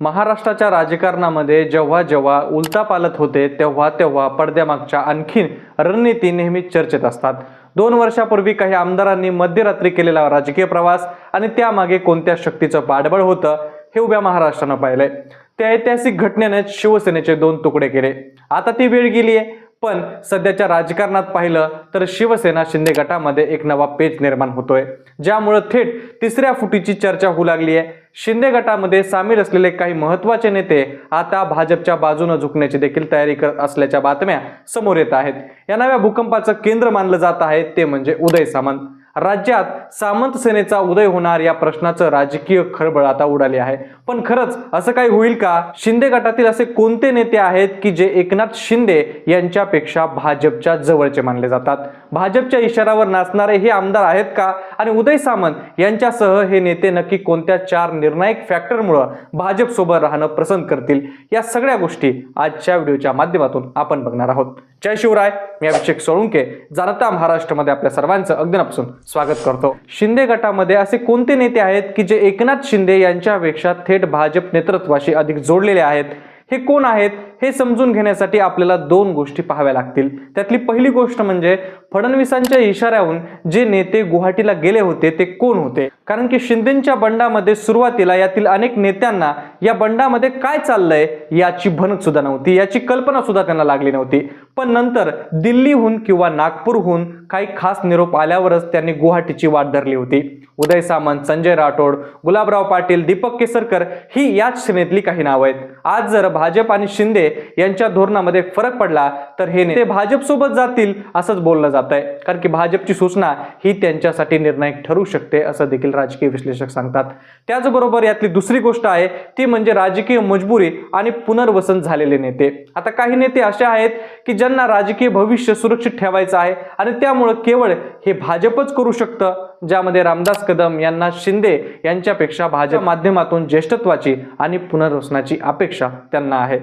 महाराष्ट्राच्या राजकारणामध्ये जेव्हा जेव्हा उलता पालत होते तेव्हा तेव्हा पडद्यामागच्या आणखीन रणनीती नेहमीच चर्चेत असतात. दोन वर्षापूर्वी काही आमदारांनी मध्यरात्री केलेला राजकीय प्रवास आणि त्यामागे कोणत्या शक्तीचं पाठबळ होतं हे उभ्या महाराष्ट्रानं पाहिलंय. त्या ऐतिहासिक घटनेने शिवसेनेचे दोन तुकडे केले. आता ती वेळ गेली आहे पण सध्याच्या राजकारणात पाहिलं तर शिवसेना शिंदे गटामध्ये एक नवा पेच निर्माण होतोय. ज्यामुळं थेट तिसऱ्या फुटीची चर्चा होऊ लागली आहे शिंदे गटामध्ये सामील असलेले काही महत्त्वाचे नेते आता भाजपच्या बाजूनं झुकण्याची देखील तयारी करत असल्याच्या बातम्या समोर येत आहेत. या नव्या भूकंपाचं केंद्र मानलं जात आहे ते म्हणजे उदय सामंत. राज्यात सामंत सेनेचा उदय होणार या प्रश्नाचं राजकीय खळबळ आता उडाली आहे. पण खरंच असं काही होईल का? शिंदे गटातील असे कोणते नेते आहेत की जे एकनाथ शिंदे यांच्यापेक्षा भाजपच्या जवळचे मानले जातात? भाजपच्या इशारावर नाचणारे हे आमदार आहेत का? आणि उदय सामंत यांच्यासह हे नेते नक्की कोणत्या चार निर्णायक फॅक्टरमुळं भाजपसोबत राहणं पसंत करतील? या सगळ्या गोष्टी आजच्या व्हिडिओच्या माध्यमातून आपण बघणार आहोत. जय शिवराय. मी अभिषेक सोळुंके. जाणता महाराष्ट्रामध्ये आपल्या सर्वांचं अगदीपासून स्वागत करतो. शिंदे गटामध्ये असे कोणते नेते आहेत की जे एकनाथ शिंदे यांच्यापेक्षा थेट भाजप नेतृत्वाशी अधिक जोडलेले आहेत? हे कोण आहेत? हे समजून घेण्यासाठी आपल्याला दोन गोष्टी पाहाव्या लागतील. त्यातली पहिली गोष्ट म्हणजे फडणवीसांच्या इशाऱ्याहून जे नेते गुवाहाटीला गेले होते ते कोण होते? कारण की शिंदेच्या बंडामध्ये सुरुवातीला यातील अनेक नेत्यांना या बंडामध्ये काय चाललंय याची भनक सुद्धा नव्हती याची कल्पना सुद्धा त्यांना लागली नव्हती. पण नंतर दिल्लीहून किंवा नागपूरहून काही खास निरोप आल्यावरच त्यांनी गुवाहाटीची वाट धरली होती. उदय सामंत संजय राठोड गुलाबराव पाटील दीपक केसरकर ही याच श्रेणीतली काही नावं आहेत. आज जर भाजप आणि शिंदे यांच्या धोरणामध्ये फरक पडला तर हे नेते भाजप सोबत जातील असंच बोललं जात आहे. कारण की भाजपची सूचना ही त्यांच्यासाठी निर्णायक ठरू शकते असं देखील राजकीय विश्लेषक सांगतात. त्याचबरोबर यातली दुसरी गोष्ट आहे ती म्हणजे राजकीय मजबुरी आणि पुनर्वसन झालेले नेते. आता काही नेते असे आहेत की ज्यांना राजकीय भविष्य सुरक्षित ठेवायचं आहे आणि त्यामुळं केवळ हे भाजपच करू शकतं ज्यामध्ये रामदास कदम यांना शिंदे यांच्यापेक्षा भाजप माध्यमातून ज्येष्ठत्वाची आणि पुनर्वसनाची अपेक्षा त्यांना आहे.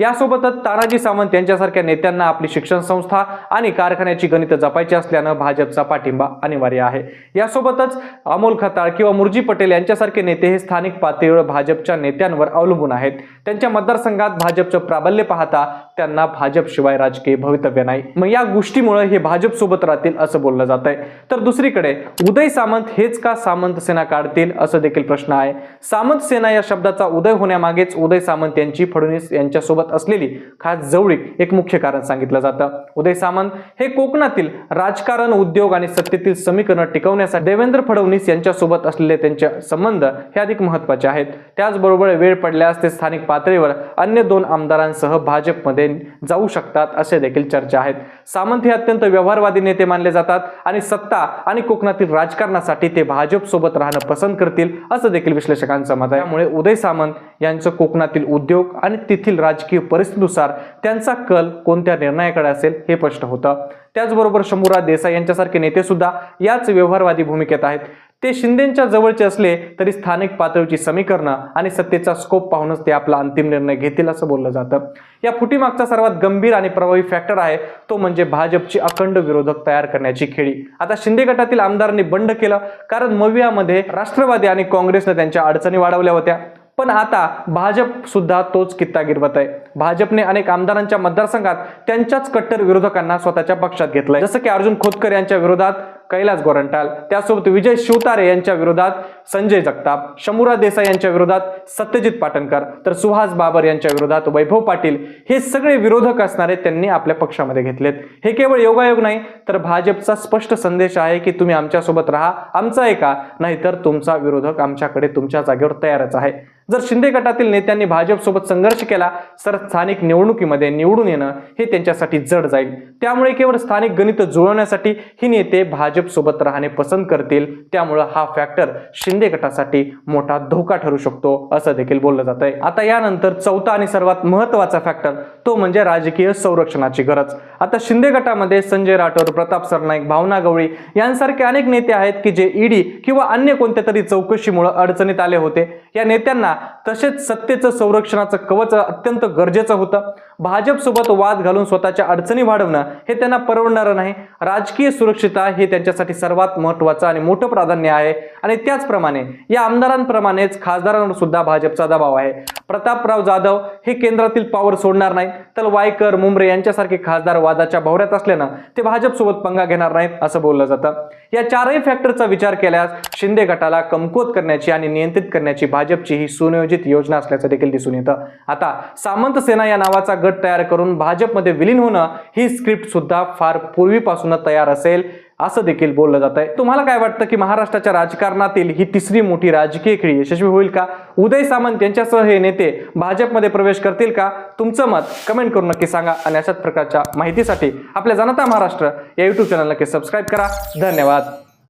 त्यासोबतच तानाजी सावंत यांच्यासारख्या नेत्यांना आपली शिक्षण संस्था आणि कारखान्याची गणितं जपायची असल्यानं भाजपचा पाठिंबा अनिवार्य आहे. यासोबतच अमोल खताळ किंवा मुरजी पटेल यांच्यासारखे नेते हे स्थानिक पातळीवर भाजपच्या नेत्यांवर अवलंबून आहेत. त्यांच्या मतदारसंघात भाजपचं प्राबल्य पाहता त्यांना भाजपशिवाय राजकीय भवितव्य नाही. मग या गोष्टीमुळे हे भाजप सोबत राहतील असं बोललं जात आहे. तर दुसरीकडे उदय सामंत हेच का सामंत सेना काढतील असं देखील प्रश्न आहे. सामंत सेना या शब्दाचा उदय होण्यामागेच उदय सामंत यांची फडणवीस यांच्यासोबत असलेली खास जवळीक एक मुख्य कारण सांगितलं जातं. उदय सामंत हे कोकणातील राजकारण उद्योग आणि सत्तेतील समीकरण टिकवण्यासाठी देवेंद्र फडणवीस यांच्यासोबत असलेले त्यांचे संबंध हे अधिक महत्त्वाचे आहेत. त्याचबरोबर वेळ पडल्यास ते स्थानिक पातळीवर अन्य दोन आमदारांसह भाजपमध्ये जाऊ शकतात असे देखील चर्चा आहेत. सामंत हे अत्यंत व्यवहारवादी नेते मानले जातात आणि सत्ता आणि कोकणातील राजकारणासाठी ते भाजप सोबत राहणं पसंत करतील असं देखील विश्लेषकांचं मत आहे. त्यामुळे उदय सामंत यांचं कोकणातील उद्योग आणि तेथील राजकीय परिस्थितीनुसार त्यांचा कल कोणत्या निर्णयाकडे असेल हे स्पष्ट होतं. त्याचबरोबर शंभूराज देसाई यांच्यासारखे नेते सुद्धा याच व्यवहारवादी भूमिकेत आहेत. ते शिंदेच्या जवळचे असले तरी स्थानिक पातळीची समीकरणं आणि सत्तेचा स्कोप पाहूनच ते आपला अंतिम निर्णय घेतील असं बोललं जातं. या फुटीमागचा सर्वात गंभीर आणि प्रभावी फॅक्टर आहे तो म्हणजे भाजपची अखंड विरोधक तयार करण्याची खेळी. आता शिंदे गटातील आमदारांनी बंड केलं कारण मवियामध्ये राष्ट्रवादी आणि काँग्रेसनं त्यांच्या अडचणी वाढवल्या होत्या. पण आता भाजप सुद्धा तोच कित्ता गिरवत आहे. भाजपने अनेक आमदारांच्या मतदारसंघात त्यांच्याच कट्टर विरोधकांना स्वतःच्या पक्षात घेतलंय. जसं की अर्जुन खोतकर यांच्या विरोधात कैलास गोरंटाल त्यासोबत विजय शिवतारे यांच्या विरोधात संजय जगताप शमुरा देसाई यांच्या विरोधात सत्यजित पाटणकर तर सुहास बाबर यांच्या विरोधात वैभव पाटील हे सगळे विरोधक असणारे त्यांनी आपल्या पक्षामध्ये घेतलेत. हे केवळ योगायोग नाही तर भाजपचा स्पष्ट संदेश आहे की तुम्ही आमच्यासोबत राहा आमचा ऐका नाहीतर तुमचा विरोधक आमच्याकडे तुमच्या जागेवर तयारच आहे. जर शिंदे गटातील नेत्यांनी भाजपसोबत संघर्ष केला तर स्थानिक निवडणुकीमध्ये निवडून येणं हे त्यांच्यासाठी जड जाईल. त्यामुळे केवळ स्थानिक गणित जुळवण्यासाठी ही नेते भाजप भाजपसोबत राहणे पसंत करतील त्यामुळं हा फॅक्टर शिंदे गटासाठी मोठा धोका ठरू शकतो असं देखील बोललं जात आहे आता यानंतर चौथा आणि सर्वात महत्त्वाचा फॅक्टर तो म्हणजे राजकीय संरक्षणाची गरज. आता शिंदे गटामध्ये संजय राठोड प्रताप सरनाईक भावना गवळी यांसारखे अनेक नेते आहेत की जे ईडी किंवा अन्य कोणत्या तरी चौकशीमुळे अडचणीत आले होते. या नेत्यांना तसेच सत्तेचं संरक्षणाचं कवच अत्यंत गरजेचं होतं. भाजपसोबत वाद घालून स्वतःच्या अडचणी वाढवणं हे त्यांना परवडणारं नाही. राजकीय सुरक्षितता हे त्यांच्यासाठी सर्वात महत्वाचं आणि मोठं प्राधान्य आहे. आणि त्याचप्रमाणे या आमदारांप्रमाणेच खासदारांवर सुद्धा भाजपचा दबाव आहे. प्रतापराव जाधव हे केंद्रातील पॉवर सोडणार नाहीत. तर वायकर मुंबरे यांच्यासारखे खासदार वादाच्या भवऱ्यात असल्यानं ते भाजपसोबत पंगा घेणार नाहीत असं बोललं जातं. या चारही फॅक्टरचा विचार केल्यास शिंदे गटाला कमकुवत करण्याची आणि नियंत्रित करण्याची भाजपची ही सुनियोजित योजना असल्याचं देखील दिसून येतं. आता सामंत सेना या नावाचा गट तयार करून भाजपमध्ये विलीन होणं ही स्क्रिप्ट सुद्धा फार पूर्वीपासूनच तयार असेल. असं देखील बोललं जात आहे. तुम्हाला काय वाटतं की महाराष्ट्राच्या राजकारणातील ही तिसरी मोठी राजकीय खेळी यशस्वी होईल का? उदय सामंत यांच्यासह हे नेते भाजपमध्ये प्रवेश करतील का? तुमचं मत कमेंट करून नक्की सांगा आणि अशाच प्रकारच्या माहितीसाठी आपल्या जाणता महाराष्ट्र या युट्यूब चॅनल नक्की सबस्क्राईब करा. धन्यवाद.